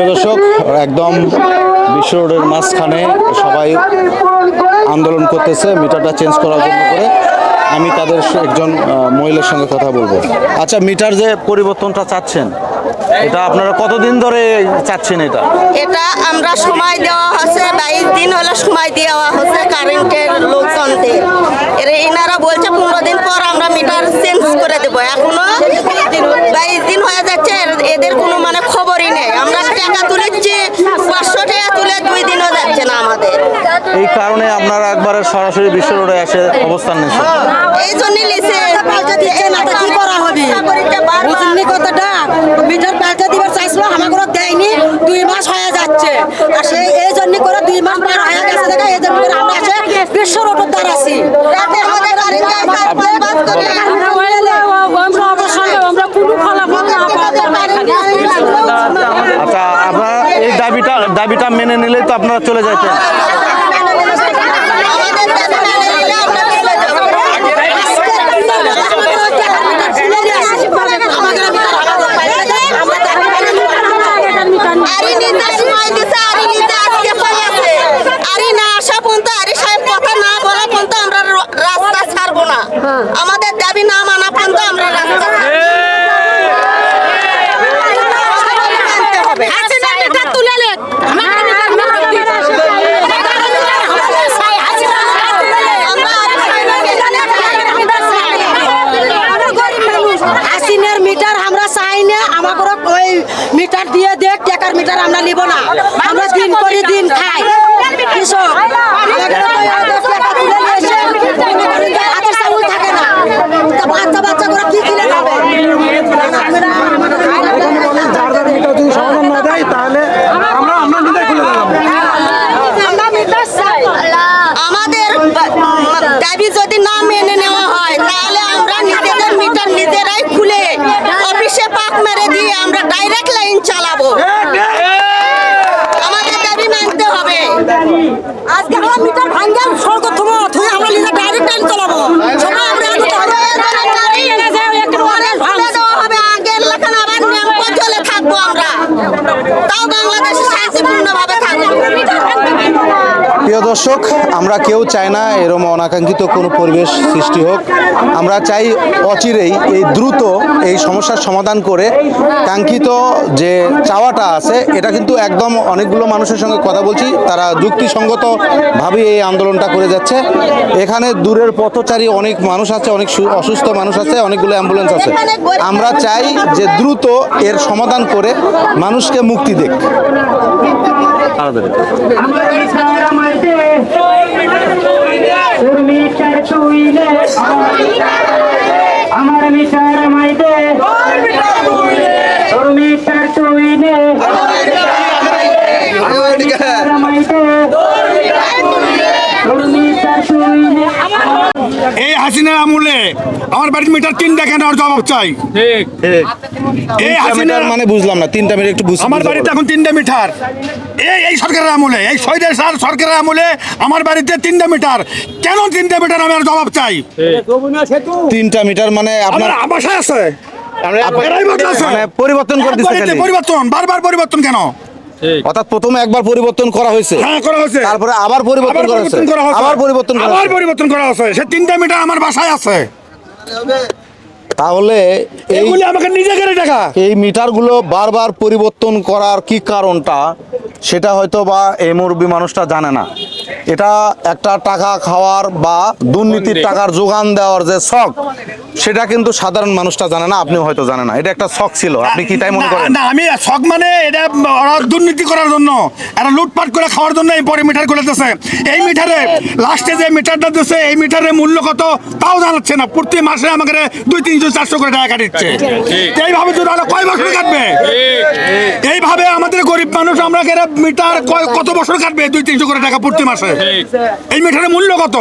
প্রিয় দর্শক, একদম বিশ্ব রোডের মাঝখানে সবাই আন্দোলন করতেছে, মিটারটা চেঞ্জ করার জন্য করে। আমি তাদের একজন মহিলার সঙ্গে কথা বলব। আচ্ছা মিটার যে পরিবর্তনটা চাচ্ছেন, এটা আপনারা কতদিন ধরে চাচ্ছেন এটা? এটা আমরা সময় দেওয়া হচ্ছে, বাইশ দিন হলো সময় দেওয়া হচ্ছে কারেন্টের লোকজনদের। এর এনারা বলছে পনেরো দিন পর আমরা মিটার চেঞ্জ করে দেবো। এখনও বাইশ দিন হয়ে যাচ্ছে, এদের কোনো এই কারণে আপনারা একবারে সরাসরি বিশ্ব রোডে এসে অবস্থান নিচ্ছেন এই জন্য লিখে পাল্টে দিচ্ছে না কি করা হবে? বুঝলি কথাটা? মিটার পাল্টে দিবার চাইছিল আমাকে দেয়নি দুই মাস হয়ে যাচ্ছে। আর সেই এই জন্য করে দুই মাস পার হয়ে গেছে দেখা এই জন্য করে আমরা আসে বিশ্ব রোডের দ্বার আছি। আচ্ছা আপনারা এই দাবিটা দাবিটা মেনে নিলেই তো আপনারা চলে যাইতেন আমাদের কাছে না নিলে আমরা চলে যাব। আরে নিতে সময় দিছে, আরে নিতে আজকে পালাছে। আরে না আসা পর্যন্ত, আরে সাহেব কথা না বলা পর্যন্ত আমরা র- রাস্তা ছাড়বো না। আমাদের দাবি না মানা পর্যন্ত আমরা রাস্তা মিটার আমরা চাই না আমাকে ওই মিটার দিয়ে দেখ টাকার মিটার আমরা নিব না। আমরা দিন করে দিন খাই। কৃষক আমাদের তো ওদের টাকা তুলে নিয়ে এসে মনে করেন যে হাতের চাউল থাকে না তা বাচ্চা বাচ্চা করে কি কিনে খাবে এটা যদি সমাধান না দেয় তাহলে আমরা আমরা নিজে খুলে দেবো আমাদের বা- মা- দাবি যদি না মেনে নেওয়া হয় তাহলে আমরা নিজেদের মিটার নিজেরাই খুলে অফিসে পাক মেরে দিয়ে আমরা ডাইরেক্ট লাইন চালাবো আমাদের দাবি মানতে হবে আজকে আমরা মিটার ভাঙ্গা সড়ক থমো থুই আমরা নিজে ডাইরেক্ট টাইম চালাবো সবাই আমরা আগে তো হবে খুলে দেওয়া হবে আগের লেখান আবার ন্যাম্প চলে থাকব আমরা তাও বাংলাদেশে শান্তিপূর্ণভাবে থাকব প্রিয় দর্শক, আমরা কেউ চাই না এরম অনাকাঙ্ক্ষিত কোনো পরিবেশ সৃষ্টি হোক। আমরা চাই অচিরেই এই দ্রুত এই সমস্যার সমাধান করে কাঙ্ক্ষিত যে চাওয়াটা আছে, এটা কিন্তু একদম অনেকগুলো মানুষের সঙ্গে কথা বলছি, তারা যুক্তিসঙ্গতভাবে এই আন্দোলনটা করে যাচ্ছে। এখানে দূরের পথচারী অনেক মানুষ আছে, অনেক অসুস্থ মানুষ আছে, অনেকগুলো অ্যাম্বুলেন্স আছে। আমরা চাই যে দ্রুত এর সমাধান করে মানুষকে মুক্তি দেখ তাড়াতাড়ি আমার মিটার মাইদে তোর মিটার তুইলে মাইদে তোর মিটার তুইলে এই হাসিনার আমলে আমার বাড়ির মিটার তিনটা কেন আর জবাব চাই? এই হাসিনার মানে বুঝলাম না তিনটা মিটার একটু বুঝ- আমার বাড়িতে এখন তিনটা মিটার। এই এই সরকারের আমলে এই শহীদের স্যার সরকারের আমলে আমার বাড়িতে তিনটা মিটার। কেন তিনটা মিটার আমি আর জবাব চাই? তিনটা মিটার মানে আপনার আমার বাসায় আছে। মানে পরিবর্তন করে দিচ্ছে পরিবর্তন বারবার পরিবর্তন কেন? অর্থাৎ প্রথমে একবার পরিবর্তন করা হয়েছে। হ্যাঁ করা হয়েছে। তারপরে আবার পরিবর্তন করা হয়েছে। পরিবর্তন করা হয়েছে। আবার পরিবর্তন করা আবার পরিবর্তন করা হয়েছে। সে তিনটা মিটার আমার বাসায় আছে। তাহলে এইগুলি আমাকে নিজে টাকা এই মিটারগুলো বারবার পরিবর্তন করার কি কারণটা সেটা হয়তো বা এই মুরব্বী মানুষটা জানে না। এটা একটা টাকা খাওয়ার বা দুর্নীতির টাকার যোগান দেওয়ার যে শখ সেটা কিন্তু সাধারণ মানুষটা জানে না আপনি হয়তো জানেন না। এটা একটা শখ ছিল আপনি কি তাই মনে করেন? না আমি শখ মানে এটা ওরা দুর্নীতি করার জন্য এরা লুটপাট করে খাওয়ার জন্য এই পরে মিটার করে দিতেছে। এই মিটারে লাস্টে যে মিটারটা দিচ্ছে এই মিটারের মূল্য কত তাও জানাচ্ছে না। প্রতি মাসে আমাকে দুই তিনশো চারশো করে টাকা কাটিচ্ছে এইভাবে যদি আরও কয় বছর কাটবে? এইভাবে আমাদের গরিব মানুষ আমরা মিটার কয়- কত বছর কাটবে? দুই তিনশো করে টাকা প্রতি মাসে? এই মিঠার মূল্য কত?